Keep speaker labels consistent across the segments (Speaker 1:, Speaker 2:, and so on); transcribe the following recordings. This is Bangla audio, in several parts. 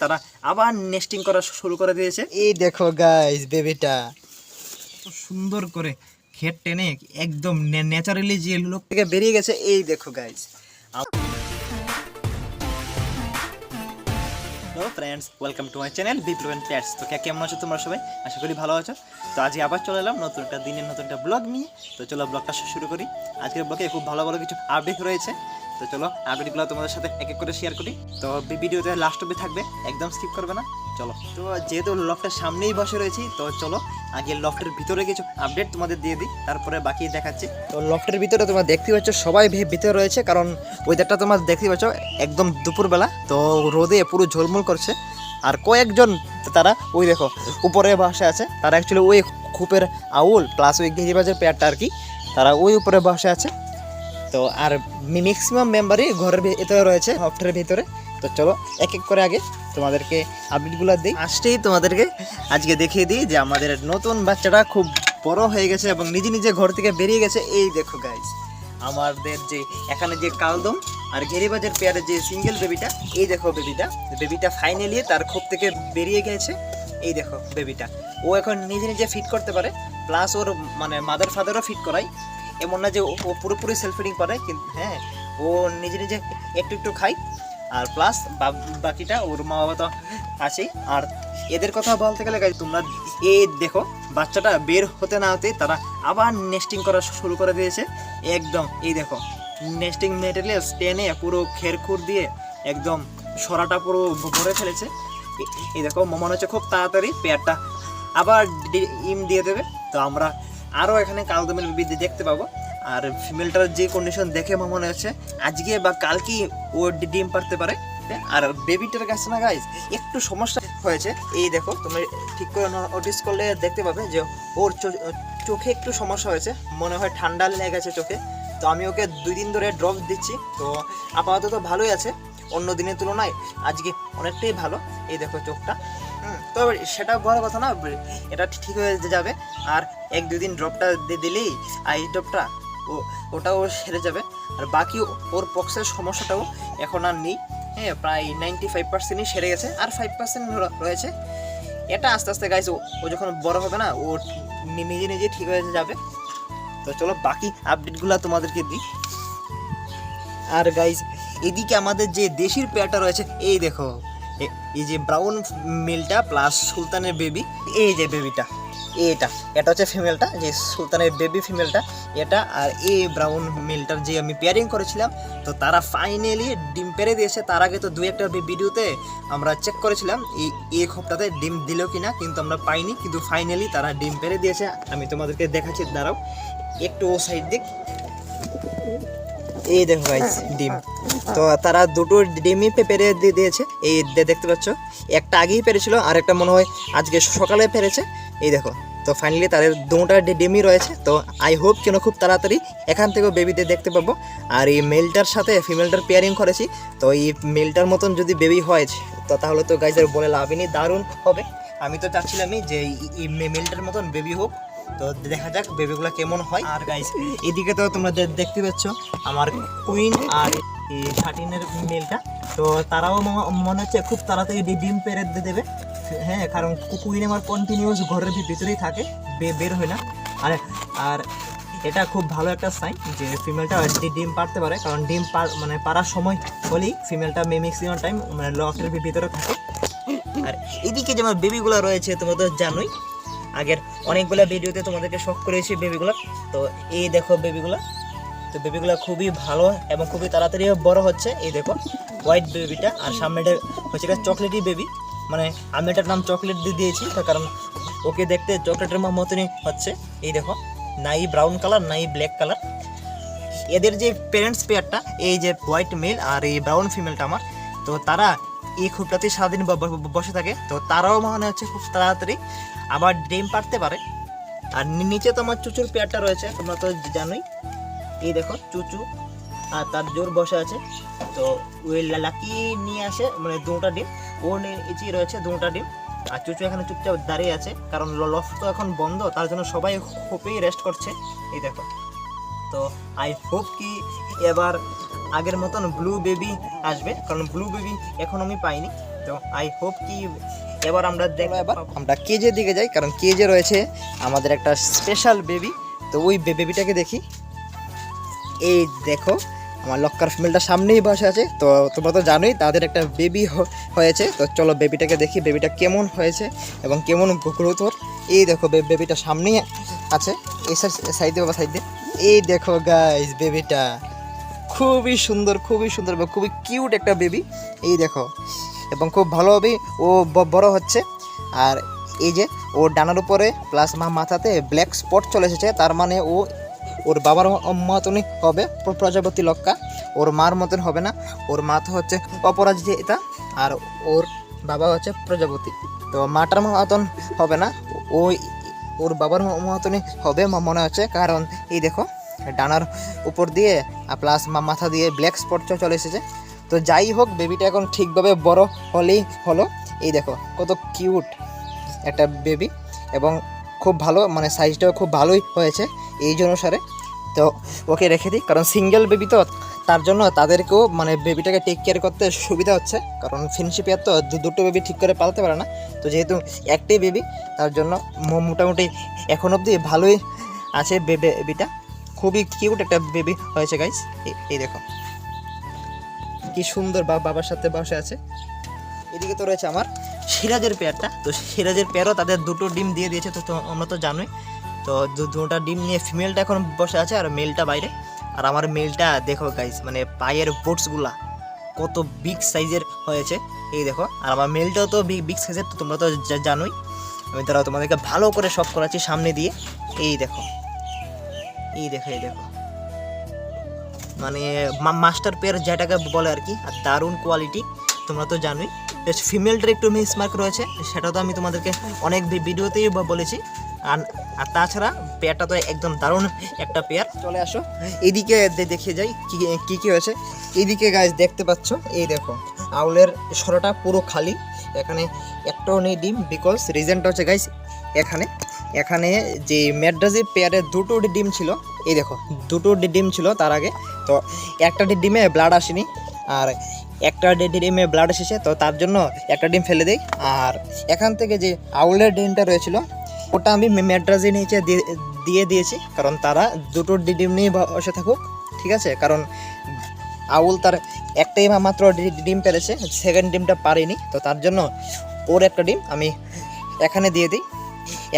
Speaker 1: তারা আবার নেস্টিং করা শুরু করে দিয়েছে।
Speaker 2: এই দেখো গাইস বেবিটা
Speaker 1: সুন্দর করে খেট টেনে একদম ন্যাচারালি যে লোক থেকে বেরিয়ে গেছে এই দেখো hello friends welcome to my channel Biplab and pets তো কেমন আছো তোমরা সবাই? আশা করি ভালো আছো। তো আজকে আবার চলে এলাম নতুন একটা দিনের নতুন একটা ব্লগ নিয়ে। তো চলো ব্লগটা শুরু করি। আজকের ব্লগে খুব ভালো ভালো কিছু আপডেট রয়েছে। তো চলো আপডেটগুলো তোমাদের সাথে এক এক করে শেয়ার করি। তো ভিডিওতে লাস্ট অব্দি থাকবে, একদম স্কিপ করবে না। চলো। তো যেহেতু লফটের সামনেই বসে রয়েছি, তো চলো, আগে লফটের ভিতরে কিছু আপডেট তোমাদের দিয়ে দিই, তারপরে বাকি দেখাচ্ছি। তো লফটের ভিতরে তোমরা দেখতে পাচ্ছ, সবাই ভিতরে রয়েছে, কারণ ওয়েদারটা তোমরা দেখতে পাচ্ছ, একদম দুপুরবেলা। তো রোদে পুরো ঝলমল করছে। আর কয়েকজন, তারা, ওই দেখো, উপরে বসে আছে। তারা অ্যাকচুয়ালি ওই খুপের আউল প্লাস ওই গিরিবাজের পেয়ারটা আর কি, তারা ওই উপরে বসে আছে। তো আর ম্যাক্সিমাম মেম্বারই ঘরের ভিতরে রয়েছে সফটের ভিতরে। তো চলো, এক এক করে আগে তোমাদেরকে আপডেটগুলো দিই। আসতেই তোমাদেরকে আজকে দেখিয়ে দিই যে আমাদের নতুন বাচ্চাটা খুব বড় হয়ে গেছে এবং নিজে নিজে ঘর থেকে বেরিয়ে গেছে। এই দেখো গাইজ আমাদের যে এখানে যে কালদম আর ঘেরিবাজের পেয়ারের যে সিঙ্গেল বেবিটা এই দেখো বেবিটা বেবিটা ফাইনালি তার খোপ থেকে বেরিয়ে গেছে। এই দেখো বেবিটা ও এখন নিজে নিজে ফিট করতে পারে। প্লাস ওর মানে মাদার ফাদারও ফিট করায়। এমন না যে ও পুরোপুরি সেলফ ফিডিং করে, কিন্তু হ্যাঁ ও নিজে নিজে একটু একটু খায়। আর প্লাস বাকিটা ওর মা বাবা তো আছেই। আর এদের কথা বলতে গেলে তোমরা এ দেখো, বাচ্চাটা বের হতে না হতেই তারা আবার নেস্টিং করা শুরু করে দিয়েছে। একদম, এই দেখো নেস্টিং মেটেরিয়ালস টেনে পুরো খেরখুর দিয়ে একদম সরাটা পুরো ভরে ফেলেছে। এই দেখো, মনে হচ্ছে খুব তাড়াতাড়ি পেয়ারটা আবার ডিম দিয়ে দেবে। তো আমরা আরও এখানে কালদমের বৃদ্ধি দেখতে পাবো। আর ফিমেলটার যে কন্ডিশন দেখে আমার মনে হচ্ছে, আজকে বা কালকেই ও ডিম পারতে পারে। আর বেবিটার কাছে না গাইজ একটু সমস্যা হয়েছে। এই দেখো তুমি ঠিক করে নোটিস করলে দেখতে পাবে যে ওর চোখে একটু সমস্যা হয়েছে। মনে হয় ঠান্ডা লেগে গেছে চোখে। তো আমি ওকে দুই দিন ধরে ড্রপ দিচ্ছি। তো আপাতত ভালোই আছে। অন্য দিনের তুলনায় আজকে অনেকটাই ভালো। এই দেখো চোখটা। তো সেটা বড় কথা না এটা ঠিক হয়ে যাবে। আর এক দুই দিন ড্রপটা দিয়ে দিলেই আই ড্রপটা ও, ওটাও সেরে যাবে। আর বাকি ওর পক্সের সমস্যাটাও এখন আর নেই। হ্যাঁ প্রায় নাইনটি ফাইভ পার্সেন্টই সেরে গেছে। আর ফাইভ পার্সেন্ট রয়েছে। এটা আস্তে আস্তে গাইজ ও যখন বড় হবে না, ও নিজে নিজে ঠিক হয়ে যাবে। তো চলো বাকি আপডেটগুলো তোমাদেরকে দিই। আর গাইজ এদিকে আমাদের যে দেশির পেয়ারটা রয়েছে, এই দেখো। এই যে ব্রাউন মিলটা প্লাস সুলতানের বেবি এই যে বেবিটা এটা এটা হচ্ছে ফিমেলটা যে সুলতানের বেবি ফিমেলটা এটা আর এই ব্রাউন মিলটার যে আমি পেয়ারিং করেছিলাম, তো তারা ফাইনালি ডিম পেরে দিয়েছে। তার আগে তো দু একটা ভিডিওতে আমরা চেক করেছিলাম, এই এই খোপটাতে ডিম দিল কি না কিন্তু আমরা পাইনি, কিন্তু ফাইনালি তারা ডিম পেরে দিয়েছে। আমি তোমাদেরকে দেখাচ্ছি, দাঁড়াও, একটু ও সাইড দিক। এই দেখো গাইস ডিম। তো তারা দুটো ডিমই পেরে দিয়ে দিয়েছে। এই দেখতে পাচ্ছ, একটা আগেই পেরেছিল আর একটা মনে হয় আজকে সকালে পেরেছে। এই দেখো, তো ফাইনালি তাদের দুটা ডিমই রয়েছে। তো আই হোপ কেন খুব তাড়াতাড়ি এখান থেকেও বেবিদের দেখতে পাবো। আর এই মেলটার সাথে ফিমেলটার পেয়ারিং করেছি। তো এই মেলটার মতন যদি বেবি হয়, তো তাহলে তো গাইজের বলে লাভই দারুণ হবে। আমি তো চাচ্ছিলামই যে এই মেলটার মতন বেবি হোক। তো দেখা যাক বেবিগুলো কেমন হয়। আর গাইস এদিকে তো তোমরা দেখতে পাচ্ছ আমার কুইন আর এই মেলটা তো তারাও মনে হচ্ছে খুব তাড়াতাড়ি ডিম পেরে দেবে। হ্যাঁ কারণ কুইন আমার কন্টিনিউস ঘরের ভিতরেই থাকে বের হয় না। আর আর এটা খুব ভালো একটা সাইন যে ফিমেলটা ডিম পারতে পারে, কারণ ডিম মানে পারার সময় হলেই ফিমেলটা ম্যাক্সিমাম টাইম মানে লকের ভিতরে থাকে। আর এদিকে যেমন বেবিগুলো রয়েছে, তোমরা তো জানোই, আগের অনেকগুলো ভিডিওতে তোমাদেরকে শখ করেছি বেবিগুলো তো এই দেখো বেবিগুলো তো বেবিগুলো খুবই ভালো এবং খুবই তাড়াতাড়ি বড় হচ্ছে। এই দেখো হোয়াইট বেবিটা আর সামনেটা হচ্ছে এটা চকলেটি বেবি মানে আমি এটার নাম চকলেট দিয়ে দিয়েছি, তার কারণ ওকে দেখতে চকলেটের মতনই হচ্ছে। এই দেখো, নাই ব্রাউন কালার নাই ব্ল্যাক কালার এদের যে প্যারেন্টস পেয়ারটা এই যে হোয়াইট মেল আর এই ব্রাউন ফিমেলটা আমার, তো তারা এই খুবটাতে সারাদিন বসে থাকে। তো তারাও মনে হচ্ছে খুব তাড়াতাড়ি আবার ডিম পারতে পারে। আর নিচে তো আমার চুচুর পেয়ারটা রয়েছে, তোমরা তো জানোই। এই দেখো, চুচু আর তার জোর বসে আছে। তো ওই লাকি নিয়ে আসে মানে দুটা ডিম। ও নিচে রয়েছে দুটা ডিম। আর চুচু এখানে চুপচাপ দাঁড়িয়ে আছে, কারণ লফ তো এখন বন্ধ, তার জন্য সবাই হোপেই রেস্ট করছে। এই দেখো। তো আই হোপ কি এবার আগের মতন ব্লু বেবি আসবে, কারণ ব্লু বেবি এখন আমি পাইনি।
Speaker 3: তো আই হোপ কি এবার আমরা দেখো
Speaker 2: এবার। আমরা কেজের দিকে যাই কারণ কেজে রয়েছে আমাদের একটা স্পেশাল বেবি তো ওই বেবিটাকে দেখি। এই দেখো আমার লক্কার ফিমেলটা সামনেই বসে আছে। তো তোমরা তো জানোই তাদের একটা বেবি হয়েছে। তো চলো বেবিটাকে দেখি বেবিটা কেমন হয়েছে এবং কেমন গ্রোথর এই দেখো বেবিটা সামনেই আছে। এই সাইড সাইডে বাবা সাইডে এই দেখো গাইস বেবিটা খুবই সুন্দর খুবই সুন্দর খুবই কিউট একটা বেবি এই দেখো। এবং খুব ভালোভাবেই ও বড় হচ্ছে। আর এই যে, ও ডানার উপরে প্লাস মা মাথাতে ব্ল্যাক স্পট চলে এসেছে। তার মানে ও, ওর বাবার মতনই হবে। প্র- প্রজাপতি লক্কা ওর মার মতন হবে না। ওর মা তো হচ্ছে অপরাজিতা। আর ওর বাবা হচ্ছে প্রজাপতি। তো মাটার মতন হবে না। ওই ওর বাবার মতনই হবে মনে হচ্ছে। কারণ, এই দেখো, ডানার উপর দিয়ে প্লাস মাথা দিয়ে ব্ল্যাক স্পট চলে এসেছে। তো যাই হোক বেবিটা এখন ঠিকভাবে বড় হলেই হলো। এই দেখো, কত কিউট একটা বেবি এবং খুব ভালো মানে সাইজটাও খুব ভালোই হয়েছে এই অনুসারে। তো ওকে রেখে দিই, কারণ সিঙ্গেল বেবি তো তার জন্য তাদেরকেও মানে বেবিটাকে টেক কেয়ার করতে সুবিধা হচ্ছে, কারণ ফিনশিপিয়ার তো দুটো বেবি ঠিক করে পালতে পারে না। তো যেহেতু একটাই বেবি তার জন্য মোটামুটি এখন অবধি ভালোই আছে বেবিটা খুবই কিউট একটা বেবি হয়েছে গাইস এই দেখো। কি সুন্দর বা বাবার সাথে বসে আছে। এদিকে তো রয়েছে আমার সিরাজের পেয়ারটা। তো সিরাজের পেয়ারও তাদের দুটো ডিম দিয়ে দিয়েছে, তো আমরা তো জানোই। তো দুটা ডিম নিয়ে ফিমেলটা এখন বসে আছে আর মেলটা বাইরে। আর আমার মেলটা দেখো গাইস মানে পায়ের বোটসগুলা কত বিগ সাইজের হয়েছে। এই দেখো, আর আমার মেলটাও তো বিগ বিগ সাইজের তো তোমরা তো জানোই। আমি তারা তোমাদেরকে ভালো করে সব করাচ্ছি সামনে দিয়ে। এই দেখো এই দেখো এই দেখো। মানে মাস্টার পেয়ার যেটাকে বলে আর কি, আর দারুণ কোয়ালিটি তোমরা তো জানোই। ফিমেলটার একটু মিস মার্ক রয়েছে, সেটা তো আমি তোমাদেরকে অনেক ভিডিওতেই বলেছি। আর আর তাছাড়া পেয়ারটা তো একদম দারুণ একটা পেয়ার চলে আসো, এদিকে দেখে যাই কি কি কি হয়েছে। এদিকে গাছ দেখতে পাচ্ছ, এই দেখো, আউলের সরাটা পুরো খালি। এখানে একটাও নেই ডিম বিকজ রিজনটা হচ্ছে গাইস এখানে এখানে যে ম্যাড্রাজি পেয়ারের দুটো ডিম ছিল, এই দেখো, দুটো ডিম ছিল তার আগে। তো একটা ডিমে ব্লাড আসেনি, আর একটা ডিমে ব্লাড এসেছে, তো তার জন্য একটা ডিম ফেলে দিই। আর এখান থেকে যে আউলের ডিমটা রয়েছিল, ওটা আমি ম্যাড্রাজি নিচে দিয়ে দিয়ে দিয়েছি, কারণ তারা দুটো ডিম নিয়ে বসে থাকুক, ঠিক আছে? কারণ আউল তার একটাই মাত্র ডিম পেরেছে সেকেন্ড ডিমটা পারেনি, তো তার জন্য ওর একটা ডিম আমি এখানে দিয়ে দিই।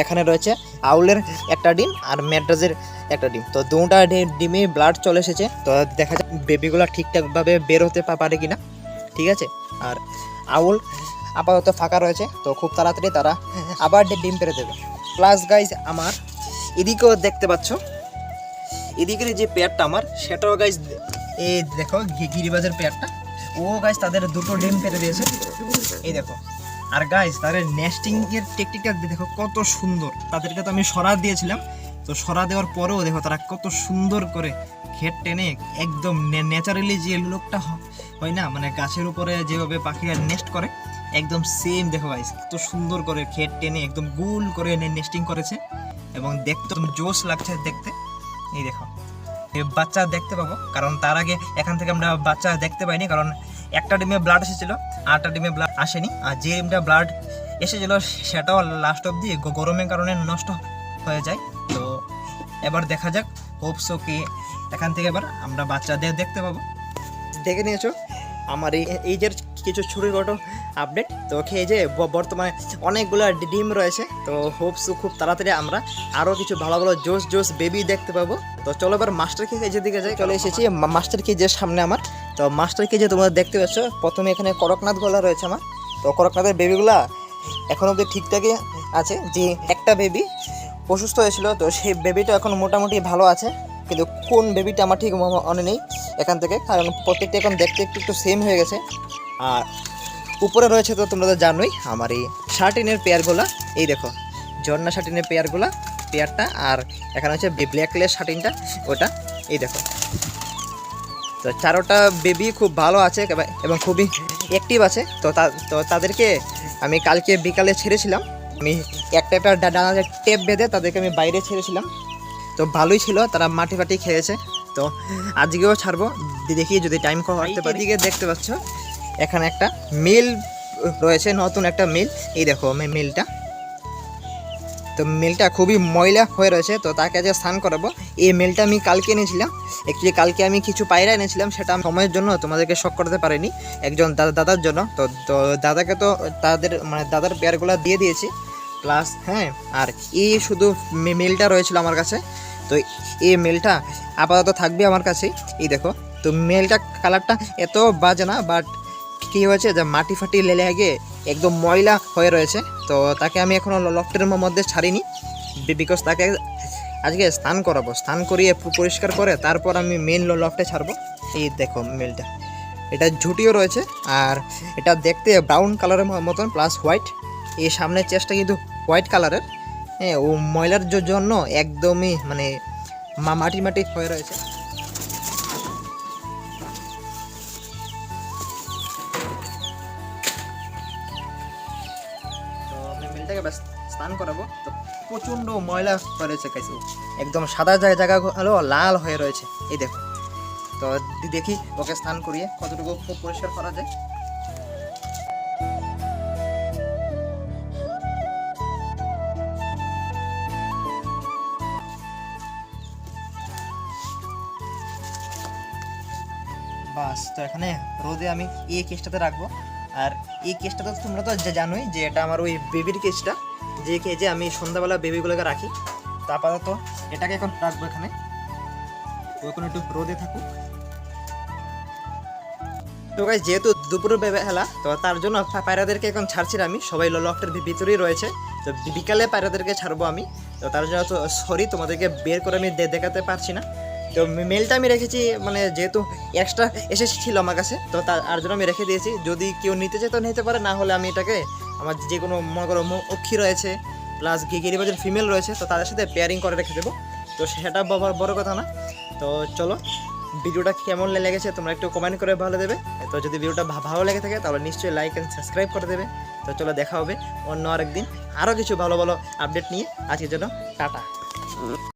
Speaker 2: এখানে রয়েছে আউলের একটা ডিম, আর ম্যাড্রাজের একটা ডিম। তো দুটা ডিমে ব্লাড চলে এসেছে। তো দেখা যাক বেবিগুলো ঠিকঠাকভাবে বের হতে পারে কিনা। ঠিক আছে? আর আউল আপাতত ফাঁকা রয়েছে। তো খুব তাড়াতাড়ি তারা আবার ডিম পেরে দেবে। প্লাস গাইজ আমার এদিকেও দেখতে পাচ্ছ। এদিকের যে পেয়ারটা আমার, সেটাও গাইজ এই দেখো গিরিবাজের পেয়ারটা। ও গাইজ তাদের দুটো ডিম পেরে দিয়েছে। এই দেখো। আর গাইজ তাদের নেস্টিং এর টেকটিকটা দেখো, কত সুন্দর। তাদেরকে তো আমি সরা দিয়েছিলাম। তো সরা দেওয়ার পরেও দেখো তারা কত সুন্দর করে ঘের টেনে একদম ন্যাচারালি যে লোকটা হয় না মানে গাছের উপরে যেভাবে পাখিরা নেস্ট করে, একদম সেম দেখো গাইজ কত সুন্দর করে ঘের টেনে একদম গোল করে নেস্টিং করেছে এবং দেখতে জোশ লাগছে দেখতে। এই দেখো বাচ্চা দেখতে পাবো, কারণ তার আগে এখান থেকে আমরা বাচ্চা দেখতে পাইনি, কারণ একটা ডিমে ব্লাড এসেছিল আটটা ডিমে ব্লাড আসেনি, আর যে ডিমটা ব্লাড এসেছিল, সেটাও লাস্ট অব্দি গরমের কারণে নষ্ট হয়ে যায়। এবার দেখা যাক হোপসো কি। এখান থেকে এবার আমরা বাচ্চাদের দেখতে পাবো। দেখে নিয়েছো? আমার এই যে কিছু ছোটোখাটো আপডেট তো এই যে বর্তমানে অনেকগুলো ডিম রয়েছে। তো হোপসো খুব তাড়াতাড়ি আমরা আরও কিছু ভালো ভালো জোস জোস বেবি দেখতে পাবো। তো চলো এবার মাস্টার কেজের দিকে যাই, চলে এসেছি মাস্টার কেজের সামনে আমার। তো মাস্টার কেজে তোমরা দেখতে পাচ্ছ, প্রথমে এখানে করকনাথ গলা রয়েছে আমার। তো করকনাথের বেবিগুলা এখন অব্দি ঠিকঠাকই আছে। যে একটা বেবি অসুস্থ হয়েছিল, তো সেই বেবিটা এখন মোটামুটি ভালো আছে। কিন্তু কোন বেবিটা আমার ঠিক মনে নেই এখান থেকে। কারণ প্রত্যেকটা এখন দেখতে একটু একটু সেম হয়ে গেছে। আর উপরে রয়েছে তো তোমরা তো জানোই, আমার এই শার্টিনের পেয়ারগুলা। এই দেখো, ঝর্ণা শার্টিনের পেয়ারগুলা, পেয়ারটা। আর এখানে হচ্ছে ব্ল্যাক কালার শার্টিনটা, ওটা। এই দেখো। তো চারোটা বেবি খুব ভালো আছে, এবং খুবই অ্যাক্টিভ আছে। তো তাদেরকে আমি কালকে বিকালে ছেড়েছিলাম। আমি একটা একটা ডা- ডানাতে টেপ বেঁধে তাদেরকে আমি বাইরে ছেড়েছিলাম। তো ভালোই ছিল, তারা মাটি ফাটি খেয়েছে। তো আজকেও ছাড়বো দেখি যদি টাইম করতে পারি। এদিকে দেখতে পাচ্ছ, এখানে একটা মিল রয়েছে, নতুন একটা মিল। এই দেখো আমি মিলটা। তো মিলটা খুবই ময়লা হয়ে রয়েছে, তো তাকে আজকে স্নান করাবো। এই মিলটা আমি কালকে এনেছিলাম। অ্যাকচুয়ালি কালকে আমি কিছু পায়রা এনেছিলাম, সেটা আমি সময়ের জন্য তোমাদেরকে শখ করতে পারিনি। একজন দাদা দাদার জন্য, তো তো দাদাকে তো তাদের মানে দাদার পেয়ারগুলো দিয়ে দিয়েছি। প্লাস হ্যাঁ আর এই শুধু মিলটা রয়েছিল আমার কাছে। তো এই মেলটা আপাতত থাকবে আমার কাছে এই দেখো, তো মেলটা কালারটা এত বাজে না বাট কী হয়েছে যে মাটি ফাটি লেলে গিয়ে একদম ময়লা হয়ে রয়েছে। তো তাকে আমি এখনও লফটের মধ্যে ছাড়িনি। বিকজ তাকে আজকে স্নান করাবো। স্নান করিয়ে পরিষ্কার করে তারপর আমি মেন লফটে ছাড়বো। এই দেখো মেলটা। এটা ঝুটিও রয়েছে, আর এটা দেখতে ব্রাউন কালারের মতন প্লাস হোয়াইট এই সামনের চেস্টটা কিন্তু হোয়াইট কালারের। হ্যাঁ ও ময়লার জন্য একদমই মানে মাটি মাটি হয়ে রয়েছে। মিলটাকে স্নান করাবো। তো প্রচণ্ড ময়লা হয়ে রয়েছে কাছে একদম সাদা জায়গা জায়গা হলো, লাল হয়ে রয়েছে। এই দেখো। তো দেখি ওকে স্নান করিয়ে কতটুকু পরিষ্কার করা যায়। তো এখানে রোদে আমি এই কেসটাতে রাখব। আর এই কেসটা তো তোমরা তো জানোই যে এটা আমার ওই বেবির কেসটা যে কেজে আমি সন্ধ্যাবেলা বেবিগুলোকে রাখি। তো আপাতত এটাকে এখন রাখব এখানে। ও এখন একটু রোদে থাকুক। তো গাই যেহেতু দুপুরের বেলা, তো তার জন্য পায়রাদেরকে এখন ছাড়ছি আমি। সবাই লকটের ভিতরেই রয়েছে। তো বিকালে পায়রাদেরকে ছাড়বো আমি। তো তার জন্য তো সরি তোমাদেরকে বের করে আমি দেখাতে পারছি না। তো মেলটা আমি রেখেছি মানে যেহেতু এক্সট্রা এসেছিল আমার কাছে, তো তার আর জন্য আমি রেখে দিয়েছি। যদি কেউ নিতে চায় তো নিতে পারে, না হলে আমি এটাকে আমার যে কোনো, মনে করো অক্ষী রয়েছে প্লাস গিগিরি গিরিবাজের ফিমেল রয়েছে, তো তাদের সাথে পেয়ারিং করে রেখে দেবো। তো সেটা বড় কথা না। তো চলো, ভিডিওটা কেমন লেগেছে তোমরা একটু কমেন্ট করে ভালো দেবে। তো যদি ভিডিওটা ভালো লেগে থাকে, তাহলে নিশ্চয়ই লাইক অ্যান্ড সাবস্ক্রাইব করে দেবে। তো চলো, দেখা হবে অন্য আরেকদিন আরও কিছু ভালো ভালো আপডেট নিয়ে। আজকের জন্য টাটা।